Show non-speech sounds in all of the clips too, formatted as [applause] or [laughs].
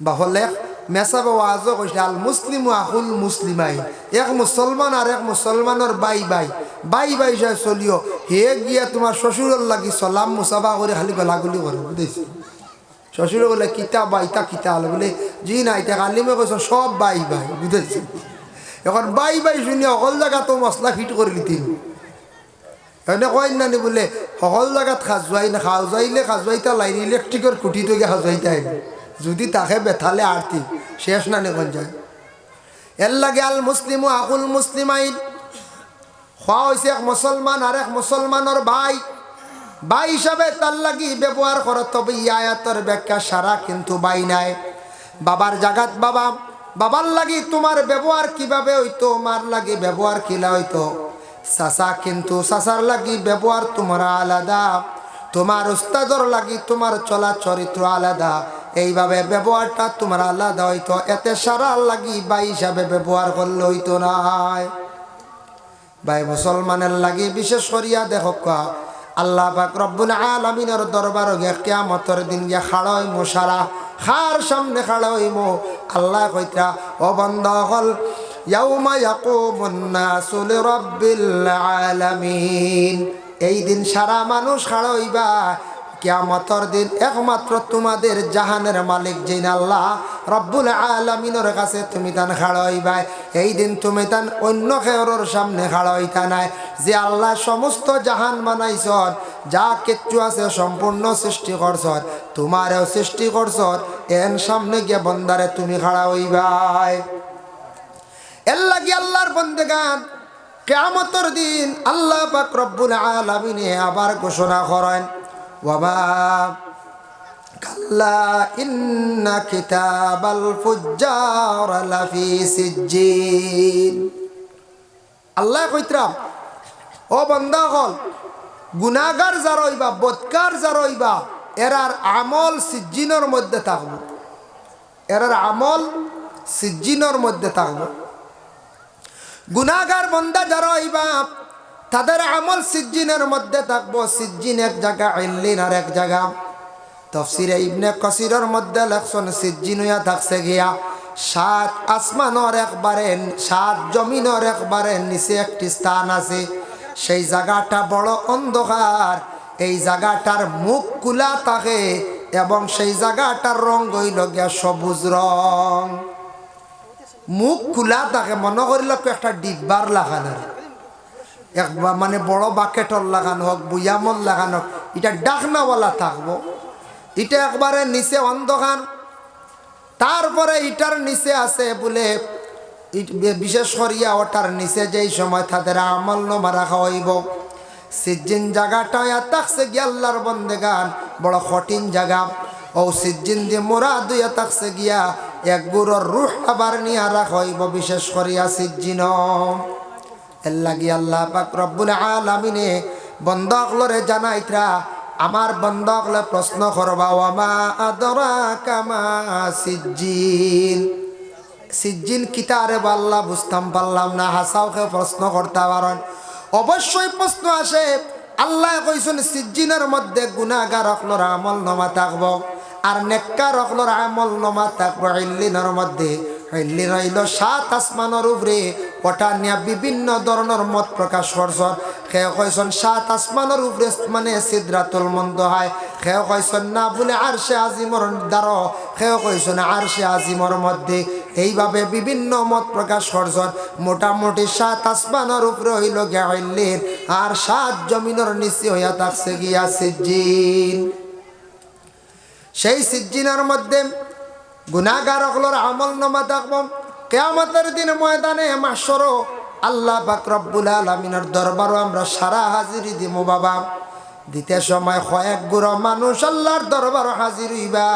বাহলে মেসাবে ওয়াজও কৈছে, আল মুসলিম আহুল মুসলিমাই এক মুসলমান আর এক মুসলমানের বাই বাই। বাই বাই যায় চলিও, হে গিয়া তোমার শ্বশুরের লাগি সলাম মুসাফা করে খালি গলাগুলি করে বুঝেছি শ্বশুরে বলে, কিতা বাইতা কিতা হলো বলে জি না এটা কালিমে কৈছো সব বাই বাই বুঝেছি এখন বাই বাই শুনি অকল জায়গা তো মশলা ফিট করে দিতিন এনে কয় নানি বোলে, সকল জায়গাত খাজুৱাই না খাজুৱাইলে খাজুৱাইতা লাইন ইলেকট্রিকের খুঁটি তো গিয়ে খাজুৱাইতাই যদি তাকে বেথালে আরতি, শেষ নানি কোন যায়। এর লাগে আল মুসলিম আকুল মুসলিমাইন। খোৱা হৈছে এক মুসলমান আর এক মুসলমানের ভাই। ভাই হিসাবে তার লাগি ব্যবহার করো তবে ই আয়াতর ব্যাখ্যা সারা কিন্তু বাই নাই। বাবার জাগাত বাবা বাবার লাগি তোমার ব্যবহার কীভাবে হইতো মার লাগি ব্যবহার কিলা হইতো চাচা কিন্তু চাচার লাগি ব্যবহার তোমার আলাদা। তোমার উস্তাদর লাগি তোমার চলা চরিত্র আলাদা। এইভাবে ব্যবহারটা তোমার আলাদা হইতো। এতে সারা লাগি বা হিসাবে ব্যবহার করলে হইতো নাই ভাই মুসলমানের লাগি বিশেষ করিয়া দেখো কা, আল্লাহ পাক রব্বুল আলামিনের দরবার গে কিয়ামতের দিন গিয়া খাড়াই মো খার সামনে খাড়াই মো আল্লাহ কইতা, ও বন্ধ হল ইয়াউমা ইয়াকুমুন নাসু লিরাব্বিল আলামিন। এই দিন সারা মানুষ খাড়াইবা কিয়ামতর দিন একমাত্র তোমাদের জাহানের মালিক যিনি আল্লাহ রব্বুল আলমিনের কাছে তুমি তান খাড়াইবাই এই দিন তুমি তান অন্য খেয়রের সামনে খাড়াইতা নাই। যে আল্লাহ সমস্ত জাহান বানাইছর যা কিচ্ছু আছে সম্পূর্ণ সৃষ্টি করছর তোমারেও সৃষ্টি করছর এন সামনে গিয়ে বন্দারে তুমি খাড়া হইবাই এর লাগি আল্লাহর বন্দেগান, কেয়ামতর দিন আল্লাহ পাক রব্বুল আলমিনে আবার ঘোষণা করেন। আল্লাহ কইতরাম, ও বন্দা হল গুনাগার যার হইবা বৎকার যার হইবা, এরার আমল সিজ্জিনের মধ্যে থাকব। এরার আমল সিজ্জিনের মধ্যে থাকব। গুনাগার বন্দা যারা হইবা তাদের আমল সিজ্জিনের মধ্যে থাকব। সিজ্জিন এক জায়গা, ইল্লিন আর এক জায়গা। তফসিরে ইবনে কসিরের মধ্যে লেখছেন, সিজ্জিন হইয়া থাকছে গিয়া, সাত আসমানর একবারে, সাত জমিনের একবারে নিচে একটি স্থান আছে। সেই জায়গাটা বড় অন্ধকার, এই জায়গাটার মুখ কুলা থাকে এবং সেই জায়গাটার রং হইল গিয়া সবুজ রং। মুখ খোলা থাকে, মনে করিল একটা ডিব্বার লাগানো। একবার মানে বড় বাকেটর লাগানো হোক বুয়ামল লাগানো হোক এটা ডাকনাওয়ালা থাকব। এটা একবারে নিচে অন্ধকার তারপরে ইটার নিচে আছে বলে বিশেষ করিয়া ওটার নিচে যেই সময় তাদের আমল নমা রাখা হইব সিজ্জিন জায়গাটা থাকছে গিয়াল্লার বন্দেগান, বড় কঠিন জায়গা ও সিজ্জিন যে মোরা দুইয়া থাকছে গিয়া, এক গুড়র রুহ আবার নিয়া রাখা হইব বিশেষ করিয়া সিজ্জিন এর লাগি আল্লাহ পাক রব্বুল আলামিনে বন্ধকলরে জানাইত্রা, আমার বন্ধকলে প্রশ্ন করবা, ওয়ামা আদরা কামা সিজ্জিন সিজ্জিন কিতারে বাল্লা বুঝতাম পারলাম না, হাসাওকে প্রশ্ন করতে পারেন। অবশ্যই প্রশ্ন আসে, আল্লাহ কইছেন সিজ্জিনের মধ্যে গুনাগার অকলর আমল নমা থাকব, আর নেককার অকলর আমল নমা থাকব, ইল্লিনের মধ্যে। হইল সাত আসমানের উপরে ওটা নিয়ে বিভিন্ন ধরনের মত প্রকাশ করছন খেয়ে কইসন সাত আসমানের উপরে মানে সিদ্রাতুল মন্দ হয় খেয়ে কইসন না বলে আর সে আজিমর দ্বার খেয়ে কইসন আর সে আজিমর মধ্যে। এইভাবে বিভিন্ন মত প্রকাশ করছন মোটামুটি সাত আসমানের উপরে হইল গিয়া হইলেন আর সাত জমিনের নিচে হইয়া থাকছে গিয়া সিজ্জিন সেই সিজ্জিনের মধ্যে অকলর আমল নমা থাকব কেয়ামতের দিন ময়দানে মাসর আল্লাহ পাক রব্বুল আলমিনের দরবারও আমরা সারা হাজিরি দিব বাবা। দিতে সময় কয়েক গুড়ো মানুষ আল্লাহর দরবারও হাজির হইবা।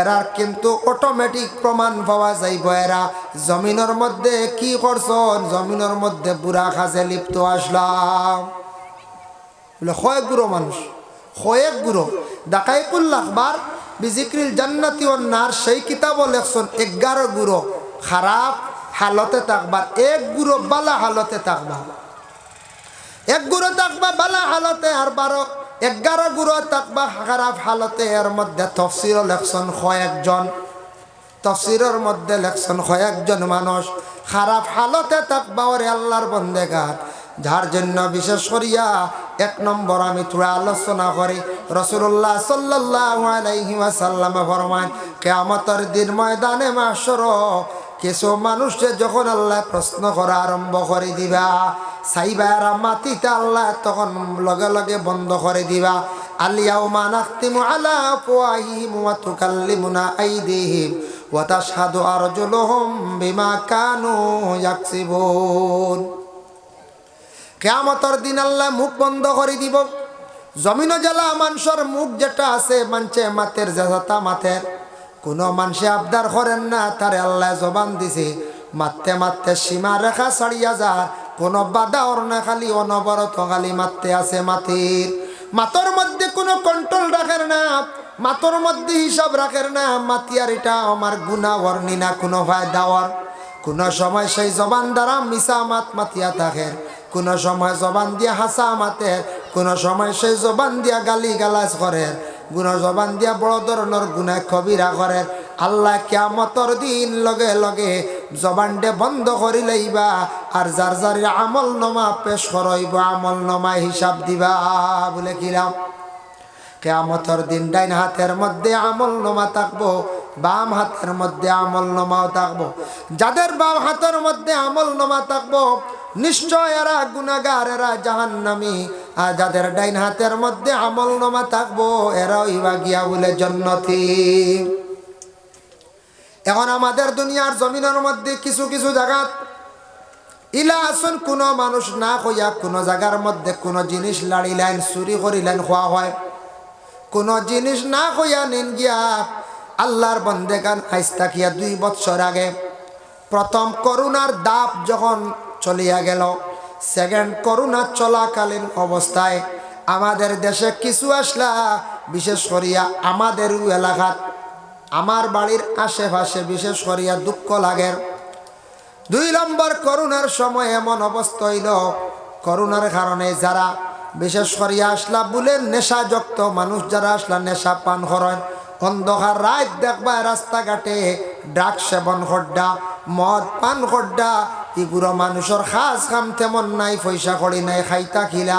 এরার কিন্তু অটোমেটিক প্রমাণ পাওয়া যাইব এরা। জমিনের মধ্যে কি করছন? জমিনের মধ্যে বুড়া খাজে লিপ্ত আসলাম। বলে কয়েক গুঁড়ো মানুষ, কয়েক গুঁড়ো। ডাকাইকুল আখবার বিজিক্রিল জান্নাতি ও নার, সেই কিতাবও লেখছেন, এগারো গুঁড়ো। খারাপ হালতে থাকবার এক গুঁড়ো বালা হালতে থাকবা। এক গুঁড়ো থাকবা, বালা হালতে আর বারো, এগারো গুঁড়ো থাকবা, খারাপ হালতে এর মধ্যে তফসিল লেখছেন কয়েকজন তফসিরের মধ্যে লেখছেন কয়েকজন মানুষ। খারাপ হালতে থাকবা ওরে আল্লাহর বন্দেগার। যার জন্য বিশেষ করিয়া এক নম্বর আমি তোরা আলোচনা করি রসুল্লাহ সাল্লাহ ফরমান কেয়ামতের দিন ময়দানে মাসর কিছু মানুষে যখন আল্লাহ প্রশ্ন করা আরম্ভ করে দিবা সাইবারা মাটিতে আল্লাহ তখন লগে লগে বন্ধ করে দিবা আলিয়াও মানাক্তিমু আলা ওয়া তুকাল্লিমুনা আইদিহিম ওয়া তাশহাদু আরজুলুহুম বিমা কানু ইয়াকসিবুন। কেয়ামতর দিন আল্লাহ মুখ বন্ধ করে দিব। জমিন জ্বালা মানুষের মুখ যেটা আছে, মানছে মাতের জেজাতা মাতের। কোনো মানুষে আবদার করেন না, তারে আল্লাহ জবান দিছে। মারতে মারতে সীমা রেখা ছাড়িয়া যার, কোনো বাধা না, খালি অনবরত খালি মারতে আছে মাতির মাতর মধ্যে কোনো কন্ট্রোল রাখেন না, মাতর মধ্যে হিসাব রাখেন না মাতিয়ার এটা আমার গুণা ওরনি না কোনো ফায়দা ওর। কোনো সময় সেই জবান দ্বারা মিশা মাত মাতিয়া থাকে কোনো সময় জবান দিয়ে হাসা মাতে কোনো সময় সেই জবান দিয়া গালি গালাজ করে। গুণ জবান দিয়া বড় ধরনের গুণা কবিরা করে। আল্লাহ কিয়ামতর দিন লগে লগে জবানটে বন্ধ করি লইবা আর যার যার আমল নমা পেশ করইব, আমল নমা হিসাব দিবা বলে কিলাম। কেয়ামতর দিন ডাইন হাতের মধ্যে আমল নমা থাকব, বাম হাতের মধ্যে আমল নমাও থাকব। যাদের বাম হাতের মধ্যে আমল নমা থাকব নিশ্চয় এরা গুনাগার এরা জাহান্নামি। আর যাদের ডাইন হাতের মধ্যে আমল নমা থাকব, এরাও ইবা গিয়া বলে জন্নতি। এখন আমাদের দুনিয়ার জমিনের মধ্যে কিছু কিছু জায়গা ইলা আসুন কোনো মানুষ না হইয়া কোনো জায়গার মধ্যে কোনো জিনিস লাড়িলেন, চুরি করিলেন, খোয়া হয়। কোনো জিনিস না হইয়া নিন গিয়া আল্লাহর বন্দেগান আইস্তা কিয়া দুই বছর আগে। প্রথম করুণার দাপ যখন চলিয়া গেল। সেকেন্ড করোনা চলাকালীন অবস্থায় আমাদের দেশে কিছু আসলা, বিশেষ করিয়া আমাদের এলাকাত। আমার বাড়ির আশেপাশে বিশেষ করিয়া দুঃখ লাগে। দুই নম্বর করোনার সময় এমন অবস্থা হইল। করোনার কারণে যারা বিশেষ করিয়া আসলা বলে নেশাযুক্ত মানুষ, যারা আসলা নেশা পান করেন, অন্ধকার রাত দেখবা রাস্তাঘাটে ড্রাগ সেবন খড্ডা, মদ পান খড্ডা এগুলো মানুষের খাস খাম তেমন নাই, পয়সা করি নাই, খাইতা খিলা।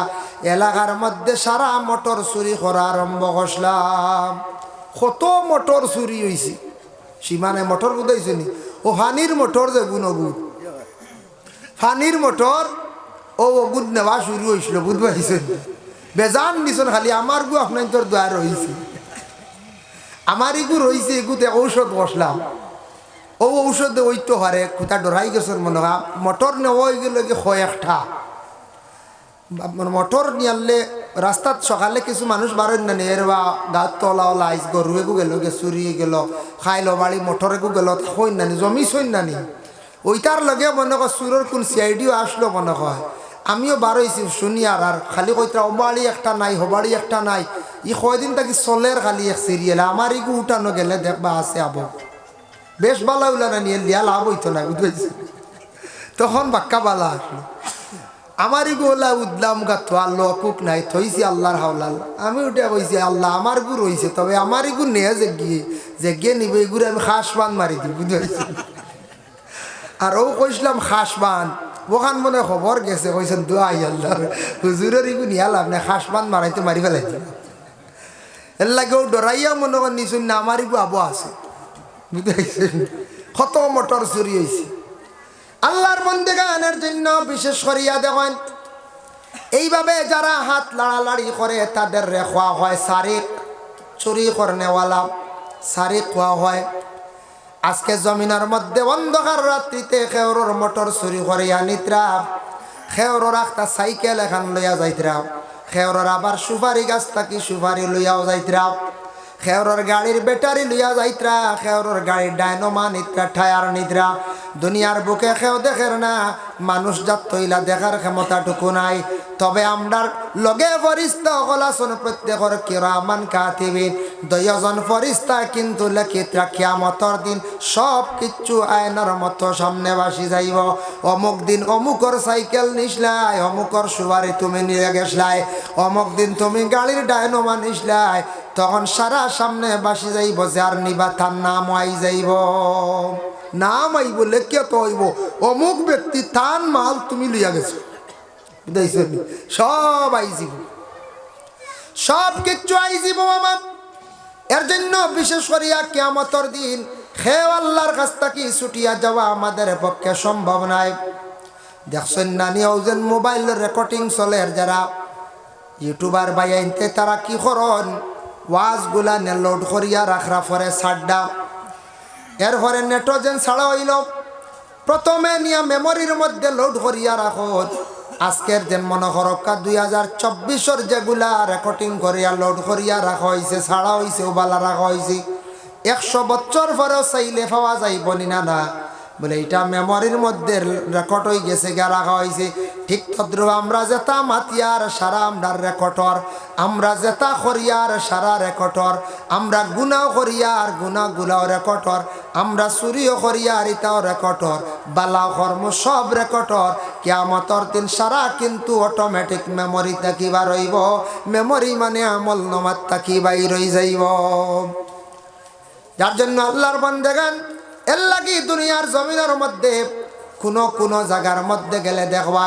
এলাকার মধ্যে সারা মোটর চুরি করা আরম্ভ করলাম। কত মোটর চুরি হয়েছে সীমানে মোটর বুঝাইছে নি? ও ফানির মোটর যে গুণ গুদ ফানির মোটর, ও গুদ নেওয়া শুরু হয়েছিল বুধ পাইছেন বেজান দিছেন খালি আমার গু আপনার তোর দ্বার রয়েছে আমার ইগু রয়েছে এগুতে ঔষধ বসলাম। ও ঔষধে ওই তো হারে কোথা ডরাই গেছেন মনে হয়। মোটর নেওয়া গেল হয় একটা। মোটর নিয়ালে রাস্তাত সকালে কিছু মানুষ বারেন না নিয়ে বা গাত তলা ওলা আইস গরু এগু গেল গে চুরি গেল খাইলো বাড়ি মোটর এগু গেল হইন নানি জমি সইন নানি ওইটার লগে মনে কর সুরের কোন সিআইডিও আসলো মনে হয়। আমিও বারোইছি শুনি আর আর খালি কইতা অবাড়ি একটা নাই হবাড়ি একটা নাই। ই কয়দিন তাকি চলের খালি এক সিরিয়াল আমার ইগু উঠানো গেলে দেখবা আছে আবো বেশ বালা উলা না, নিয়ে লিয়া লাভ হইতো না বুঝতে তখন বাক্কা বালা আসলো। আমারই গোলা উদলাম গাতো আল্লাহ নাই, থইছি আল্লাহর হাওলাল। আমি উঠে কইছি আল্লাহ আমার গু রইছে তবে আমারই গু নিয়ে যে গিয়ে যে গিয়ে নিবে এগুলো আমি খাস বান মারি দিই বুঝতে আর ও কইছিলাম খাস বান ওখান মনে খবর গেছে, কইছেন দোয়াই আল্লাহর হুজুরের ইগু নিয়ে লাভ নাই খাস বান মারাইতে মারি ফেলাইছি এর লাগে ও ডরাইয়া মনে কর নিছুন না আমার ইগু আবো আছে। বুঝতে [laughs] কত মোটর চুরি হয়েছে আল্লাহর বন্দেগানের জন্য বিশেষ করিয়া দেখেন, এইভাবে যারা হাত লাড়ালাড়ি করে, তাদের রেখা হয় সারিক, চুরি করনেওয়ালা সারিক খোয়া হয়। আজকে জমিনের মধ্যে অন্ধকার রাত্রিতে খেওরর মোটর চুরি করিয়া নিত্রা খেওরর একটা সাইকেল এখান লইয়া যাইতরা খেওরর আবার সুপারি গাছ থাকি সুপারি লইয়াও যাইতরা। খেওরর গাড়ির ব্যাটারি লইয়া যাইত্রা, খেওরর গাড়ির ডায়নোমা নিত্রা টায়ার নিদ্রা। দুনিয়ার বুকে খেও দেখের না, মানুষ যাত তৈলা দেখার ক্ষমতাটুকু নাই। তবে আমরার লগে ফরিস্তা হলাসন প্রত্যেকর কিরামান কাতিবিন। দয়জন ফরিস্তা কিন্তু লেখিত রাখিয়া মতর দিন সব কিচ্ছু আয়নার মতো সামনে বাসি যাইব। অমুক দিন অমুকর সাইকেল নিসলাই, অমুকর সুবারি তুমি নিয়ে গেছলাই অমুক দিন তুমি গাড়ির ডায়নোমা নিসলাই তখন সারা সামনে বাসি যাইব, যার নিবা তার নাম আই যাইব। নাম আইব, লেখিয়া তো হইব অমুক ব্যক্তি তান মাল তুমি লইয়া গেছো। সব আই যাব। সব কিচ্ছু আই যাব আমার এর জন্য বিশেষ করিয়া কেয়ামতর দিন খেয়ে আল্লাহর কাছ থেকে ছুটিয়া যাওয়া আমাদের পক্ষে সম্ভব নাই। দেখছেন নানি ওজন মোবাইল রেকর্ডিং চলে এর যারা। ইউটিউবার বাইনতে তারা কি করন? ওয়াজগুলা নে লোড করিয়া রাখরা পরে সাড্ডা এরপরে নেট্রোজেন ছাড়া হইল। প্রথমে নিয়া মেমোরির মধ্যে লোড করিয়া রাখত আজকের যে মনে দুই হাজার চব্বিশর যেগুলা রেকর্ডিং করিয়া লোড করিয়া রাখা হয়েছে ছাড়া হয়েছে ওবালা রাখা হয়েছে একশো বছর পরেও চাইলে পাওয়া যাইব না না। বলে, এটা মেমোরির মধ্যে রেকর্ড হয়ে গেছে গা রাখা হয়েছে। ঠিক তদ্রুপ আমরা যেতা মাতিয়ার সারা আমরার রেকর্ডর আমরা যেতা করিয়ার সারা রেকর্ডর আমরা গুনাও করিয়ার গুনা গুলাও রেকর্ডর আমরা চুরিও করিয়ার ইতাও রেকর্ডর বালা কর্ম সব রেকর্ডর কেয়ামতর দিন সারা কিন্তু অটোমেটিক মেমোরি থাকিবা রইব। মেমোরি মানে আমল নমাত থাকিবাই রই যাইব। যার জন্য আল্লাহর বন্দেগান এর লাগি দুনিয়ার জমিনের মধ্যে কোনো কোনো জায়গার মধ্যে গেলে দেখবা,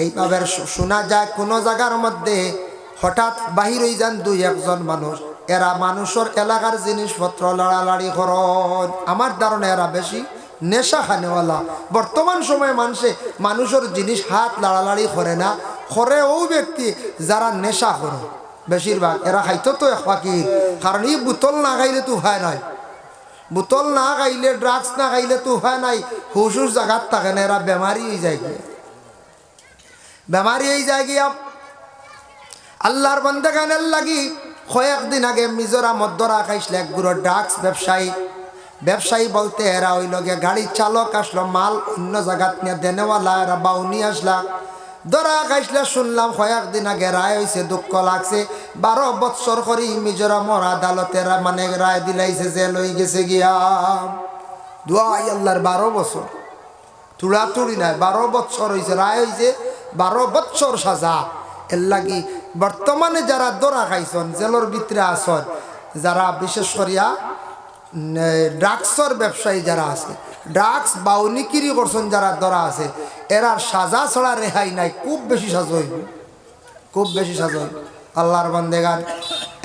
এইভাবে শোনা যায় কোনো জায়গার মধ্যে হঠাৎ বাহির হয়ে যান দুই একজন মানুষ। এরা মানুষের এলাকার জিনিসপত্র লড়ালড়ি করন। আমার ধারণা এরা বেশি নেশা খানেওয়ালা বর্তমান সময়ে মানুষে, মানুষের জিনিস হাত লাড়ালাড়ি করে না, করে ও ব্যক্তি যারা নেশা করে। বেশিরভাগ, এরা খাইতো তো এক পাখির। কারণ এই বোতল না খাইলে তো উপায় নাই। বোতল না খাইলে ড্রাগস না খাইলে তো উপায় নাই। হুস হুস জায়গাত থাকে না, এরা বেমারি হয়ে যায় গিয়া। বেমারি হয়ে যায় গিয়া। আল্লাহর বন্দে গানের লাগি কয়েকদিন আগে মিজোরামত ধরা খাইছিল এক গুঁড়ো ড্রাগস ব্যবসায়ী ব্যবসায়ী বলতে এরা ওই লগে গাড়ির চালক আসলো, মাল অন্য জায়গাত নিয়ে দেনেওয়ালা এরা বাউনি আসলা। ধরা খাইছিলে, শুনলাম কয়েকদিন আগে রায় হয়েছে দুঃখ লাগছে। বারো বৎসর করি মিজোরামর আদালতে মানে রায় দিলাইছে যে লই গেছে গিয়া। দুয়াই আল্লাহর বারো বছর। তুড়াতুড়ি নাই, বারো বৎসর হয়েছে রায় হয়েছে বারো বৎসর সাজা। এর লাগি বর্তমানে যারা দরা খাইছন, জেলর ভিতরে আসন যারা বিশেষ করিয়া ড্রাগসর ব্যবসায়ী যারা আছে, ড্রাগস বাউনিকিরি করছেন যারা দরা আছে এরা সাজা ছড়া রেহাই নাই, খুব বেশি সাজা হইব। খুব বেশি সাজা হইব। আল্লাহর বন্দেগান।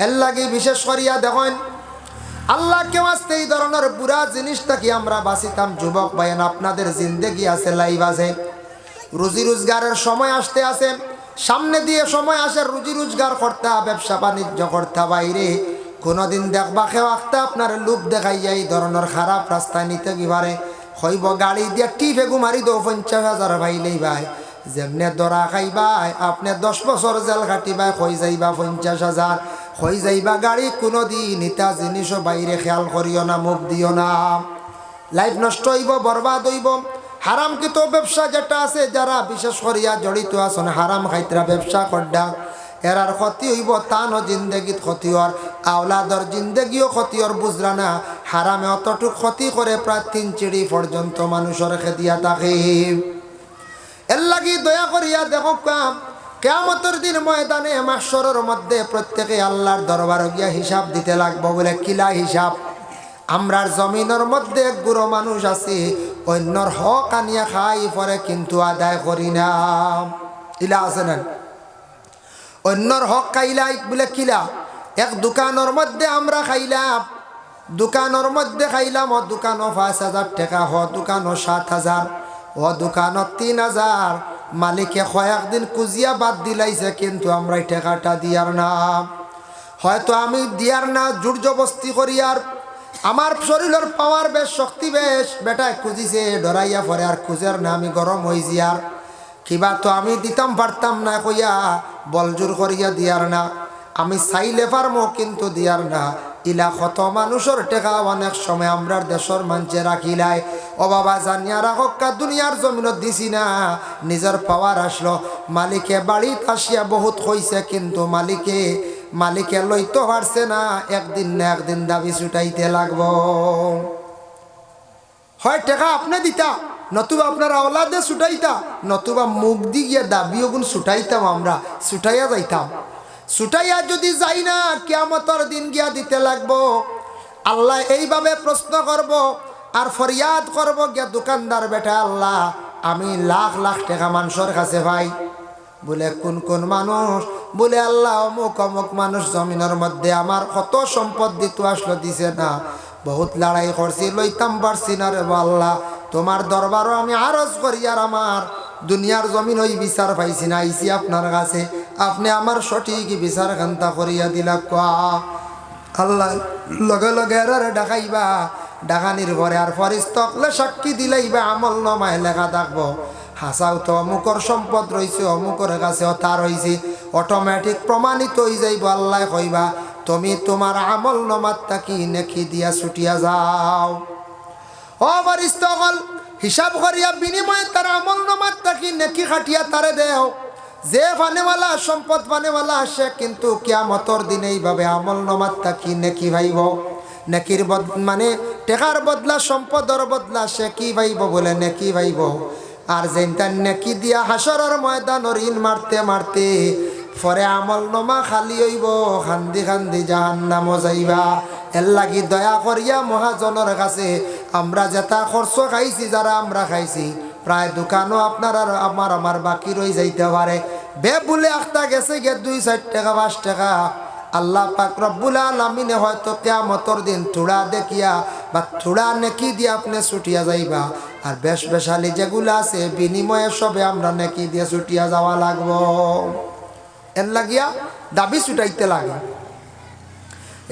এর লাগি বিশেষ করিয়া দেখেন, আল্লাহ কেউ আসতে এই ধরনের পুরা জিনিসটা কি আমরা বাঁচিতাম, যুবক ভাইয়েন, আপনাদের জিন্দেগি আছে লাইভ আছে। রুজি রোজগারের সময় আসতে আছে, সামনে দিয়ে সময় আসে, রুজি রোজগার করতে, ব্যবসা বাণিজ্য করতে, বাইরে কোনোদিন দেখবা কেউ আঁকতে আপনার লুপ দেখাইয়া এই ধরনের খারাপ রাস্তায় নিতে কি পারে? হইব গাড়ি দিয়ে টিপে গুমারি দো পঞ্চাশ হাজার ভাইলেই ভাই যেমনে দরা খাইবাই আপনি দশ বছর জেল কাটিবাই হয়ে যাইবা পঞ্চাশ হাজার। হয়ে যাইবা গাড়ি কোনো দিন ইটা জিনিসও বাইরে খেয়াল করিও না, মুখ দিও না। লাইফ নষ্ট হইব, বরবাদ হইব। হারামকৃত ব্যবসা যেটা আছে, যারা বিশেষ করিয়া জড়িত আছেন, হারাম খাইতরা ব্যবসা করডা। এরার ক্ষতি হইব তানও জিন্দগিত ক্ষতি হর আওলাদর জিন্দগিও ক্ষতি হর বুঝরা না? হারামে অতটুক ক্ষতি করে প্রায় চিড়ি পর্যন্ত মানুষের খেতিয়া থাকে। এর লাগি দয়া করিয়া দেখো কাম কেয়ামতের দিন ময়দানে মাসরের মধ্যে প্রত্যেকে আল্লাহর দরবার গিয়া হিসাব দিতে লাগবো বলে কিলা হিসাব? আমরার জমিনের মধ্যে গুঁড়ো মানুষ আছে, অন্যর হক আনিয়া খাই পরে কিন্তু আদায় করি না। ইলা আছে না? অন্যর হক খাইলাই বলে কিলা এক দোকানের মধ্যে আমরা খাইলাম দোকানের মধ্যে খাইলাম ও দোকানও পাঁচ হাজার টাকা হ দোকানও সাত হাজার ও দোকানত তিন হাজার মালিকে কয়েকদিন কুজিয়া বাদ দিলাইছে, কিন্তু আমরা এই টাকাটা দিয়ার না। হয়তো আমি দিয়ার না জবস্তি করি আর আমার শরীরের পাওয়ার বেশ, শক্তি বেশ। বেটায় খুঁজিছে, ডরাইয়া পরে আর খুঁজের না, আমি গরম হয়েছি আর কিবা তো আমি দিতাম, পারতাম না কইয়া বলজোর করিয়া দিয়ার না। আমি চাইলে পারমো, কিন্তু দিয়ার না। ইলা কত মানুষের টেকা, অনেক সময় আমরার দেশের মানুষে রাখিলাই ও বাবা, জানিয়া রাখক্কা দুনিয়ার জমিনত দিছি না। নিজের পাওয়ার আসলো। মালিকে বাড়িত আসিয়া বহুত কইছে, কিন্তু মালিকে মালিকে লইতে পারছে না। একদিন না একদিন দাবি ছুটাইতে লাগবো। হয়, টাকা আপনি দিতা। নতুবা আপনার আওলাদে ছুটাইতা, নতুবা মুখ দি গিয়া দাবিও গুণ ছুটাইতাম আমরা, ছুটাইয়া যাইতাম। ছুটাইয়া যদি যাই না, কিয়ামতর দিন গিয়া দিতে লাগবো। আল্লাহ এইভাবে প্রশ্ন করব, আর ফরিয়াদ করব, গিয়া দোকানদার বেটা আল্লাহ, আমি লাখ লাখ টাকা মানুষের কাছে ভাই বলে, কোন কোন মানুষ? বলে, আল্লাহ, অমুক অমুক মানুষ জমিনের মধ্যে আমার কত সম্পদ দিত আসলো, দিছে না। বহুত লড়াই করছি, লইতাম পারছি না রে আল্লাহ। তোমার দরবারও আমি আরজ করি আর আমার দুনিয়ার জমিন ওই বিচার পাইছি না আইসি আপনার কাছে। আপনি আমার সঠিক বিচার খান্তা করিয়া দিলা কোয়া। আল্লাহ লগে লগে এরারে ডাকাইবা, ডাকানির ঘরে আর ফরিস্তকলে সাক্ষী দিলাইবা, আমল নমায় লেখা থাকব। হাসাও তো অমুকর সম্পদ রয়েছে অমুকর কাছে তার হয়েছে অটোমেটিক প্রমাণিত হয়ে যাইব, আল্লাহ কইবা, তুমি তোমার আমল নমাত তাকি নেখি দিয়া ছুটিয়া যাও। ও ফরিস্তকল হিসাব করিয়া বিনিময়ে তার আমল নমাত তাকি নেকি খাটিয়া তারে দেও। যে ফানেওয়ালা সম্পদ ফানেওয়ালা সে কিন্তু কিয়ামতর দিনে এইভাবে আমল নমাত তাকি নেকি ভাইব। নেকির বদ মানে টেকার বদলা সম্পদর বদলা, সে কি ভাইব বলে, নেকি ভাইব। আর যেন তার নেকি দিয়া হাসরের ময়দান ঋণ মারতে মারতে পরে আমল নমা খালি হইব, খান্দি খান্দি জাহান্নাম যাইবা। এর লাগি দয়া করিয়া মহাজনের কাছে আমরা যেটা খরচ খাইছি, যারা আমরা খাইছি, প্রায় দোকানও আপনার আর আমার আমার বাকি রয়ে যাইতে পারে। বে বলে আখটা গেছে গে দুই চার টাকা, পাঁচ টাকা। আল্লাহ পাক রব্বুল আলমিনে হয়তো কেয়ামতর দিন থোড়া দেখিয়া বা থোড়া নেকি দিয়ে আপনি ছুটিয়া যাইবা। আর বেশ বেশালি যেগুলো আছে, বিনিময়ে সবে আমরা নেকি দিয়ে ছুটিয়া যাওয়া লাগবো। এর লাগিয়া দাবি ছুটাইতে লাগে।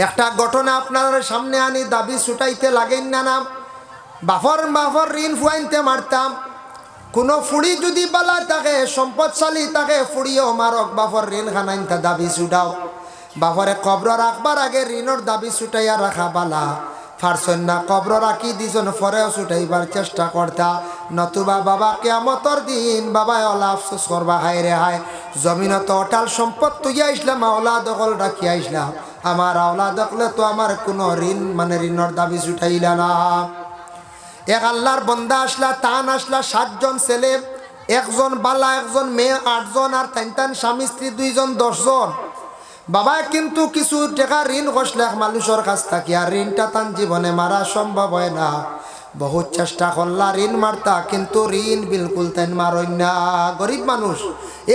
একটা ঘটনা আপনার সামনে আনি, দাবি ছুটাইতে লাগেন না না? বাফর বাফর, ঋণ ফুয়াইতে মারতাম কোনো ফুড়ি যদি বালা থাকে সম্পদশালী থাকে ফুড়িও মারক বাফর ঋণ খানাইন তা দাবি ছুটাও বাফরে কবর রাখবার আগে ঋণর দাবি ছুটাইয়া রাখা বালা। ফারসন না কবর রাখি দিজন ফরেও ছুটাইবার চেষ্টা করতা নতুবা বাবা কেমতর দিন বাবা ওলা আফসোস করবা হায় রে হায়। জমিনত অটাল সম্পদ তুইয়া ইসলাম আওলা দখল রাখিয়া ইসলাম আমার আওলা দখলে তো আমার কোনো ঋণ মানে ঋণর দাবি ছুটাইলা না। এক আল্লাহর বন্দা আসলা, তান আসলা, সাতজন ছেলে, একজন বালা, একজন মেয়ে, আটজন আর তাইন তান স্বামী, স্ত্রী, দুইজন, দশজন। বাবা কিন্তু কিছু টাকা ঋণ কষলেখ মানুষের কাছ থাকি, আর ঋণটা তান জীবনে মারা সম্ভব হয় না। বহুত চেষ্টা করলা ঋণ মারতা, কিন্তু ঋণ বিলকুল তাই মারই না। গরিব মানুষ,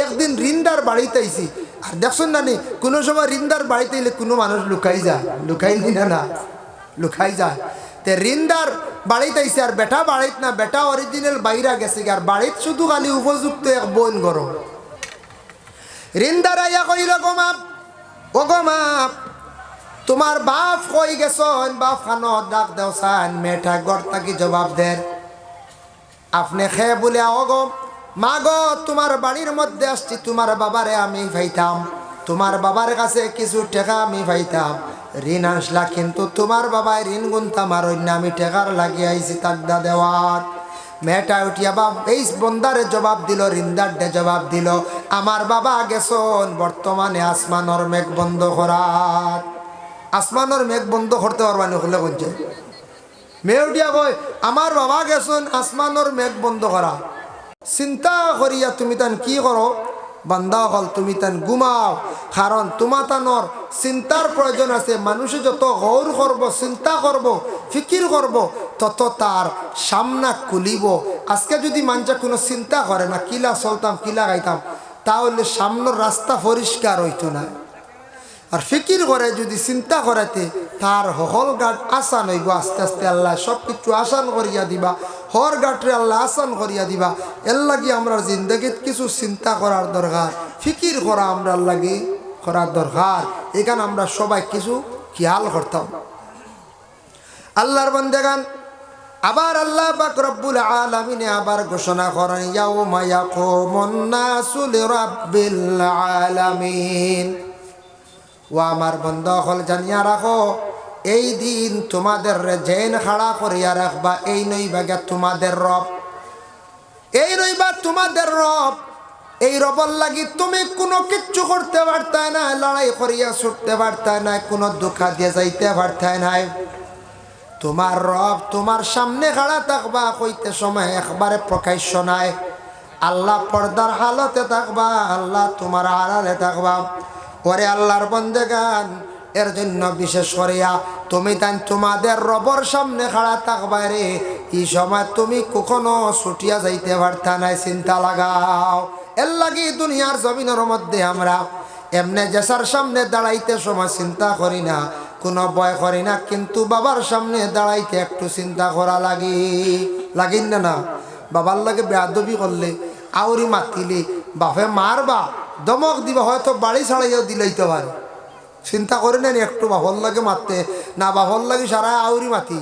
একদিন ঋণদার বাড়িতে আইছি, আর দেখছেন না নি, কোনো সময় ঋণদার বাড়িতে এলে কোনো মানুষ লুকাই যায় লুকাই না না, লুকাই যায়। তে ঋণদার বাড়িতে আইছে আর বেটা বাড়িত না, বেটা অরিজিনাল বাইরা গেছে আর বাড়িত শুধু খালি উপযুক্ত এক বোন গরম ঋণদার আইয়া কইল গমাপ ও গমাপ তোমার বাপ কই গেছন? বাপ খানো ডাক দেও সান মেঠা গড় কি জবাব দেন। আপনি খে বলে অগম মা গো, তোমার বাড়ির মধ্যে আসছি, তোমার বাবারে আমি ভাইতাম। তোমার বাবার কাছে কিছু টাকা আমি পাইতাম। ঋণ আসলা, কিন্তু তোমার বাবায় ঋণ গুনতাম আর অন্য আমি টেকার লাগিয়ে আইছি তাকদা দেওয়ার মেয়েটা উঠিয়া বাপ, এই বন্দারে জবাব দিল রিন্দারডে জবাব দিল। আমার বাবা গেছন বর্তমানে আসমানর মেঘ বন্ধ করার আসমানর মেঘ বন্ধ করতে পারবানি হলে বলছে মেয়ে উঠিয়া কয়, আমার বাবা গেছন আসমানর মেঘ বন্ধ করা। চিন্তা করিয়া তুমি তান কি করো? বান্দা হল তুমি তান ঘুমাও কারণ তোমা তানোর চিন্তার প্রয়োজন আছে। মানুষে যত গৌর করব চিন্তা করব ফিকির করব তত তার সামনা খুলিব। আজকে যদি মানুষে কোনো চিন্তা করে না, কিলা চলতাম, কিলা গাইতাম, তাহলে সামনের রাস্তা পরিষ্কার হইতো না আর ফিকির করে, যদি চিন্তা করাতে তার হল গাট আসান হইব, আস্তে আস্তে আল্লাহ সব কিছু আসান করিয়া দিবা, হর গাটরে আল্লাহ আসান করিয়া দিবা। এর লাগি আমরা জিন্দগিত কিছু চিন্তা করার দরকার, ফিকির করা আমরা লাগি করার দরকার। এখানে আমরা সবাই কিছু খেয়াল করতাম। আল্লাহর বন্দেগান, আবার আল্লাহ পাক রব্বুল আলামিনে আবার ঘোষণা করেন, ইয়াউমা ইয়াকুমুন নাসু লিরাব্বিল আলামিন। ও আমার বন্ধ হল জানিয়া রাখো, এই দিন তোমাদের জেন খাড়া করিয়া রাখবা, এই নইবাগে তোমাদের রব। এই নইবা তোমাদের রব, এই রবর লাগি তুমি কোনো কিচ্ছু করতে পারতে না লড়াই করিয়া ছুটতে পারতে না কোনো দুঃখা দিয়ে যাইতে পারতে নাই। তোমার রব তোমার সামনে খাড়া থাকবা, কইতে সময় একবারে প্রকাশ্য নাই। আল্লাহ পর্দার হালতে থাকবা, আল্লাহ তোমার আড়ালে থাকবা। ওরে আল্লাহর বন্দেগান এর জন্য বিশেষ করিয়া তুমি তাই তোমাদের রবর সামনে খাড়া থাকবাই রে। এই সময় তুমি কখনো ছুটিয়া যাইতে পারতা নাই, চিন্তা লাগাও। এর লাগি দুনিয়ার জমিনের মধ্যে আমরা এমনি জেসার সামনে দাঁড়াইতে সময় চিন্তা করি না, কোনো ভয় করি না, কিন্তু বাবার সামনে দাঁড়াইতে একটু চিন্তা করা লাগি। লাগিন না না, বাবার লাগে বেয়াদবি করলে, আউরি মাতিলে, বাপে মারবা দমক দিবা, হয়তো বাড়ি ছাড়াইয়াও দিলাইতে পারে। চিন্তা করে নেন একটু বাহল লাগে মারতে। না, বাহল লাগে সারা আউরি মাতি।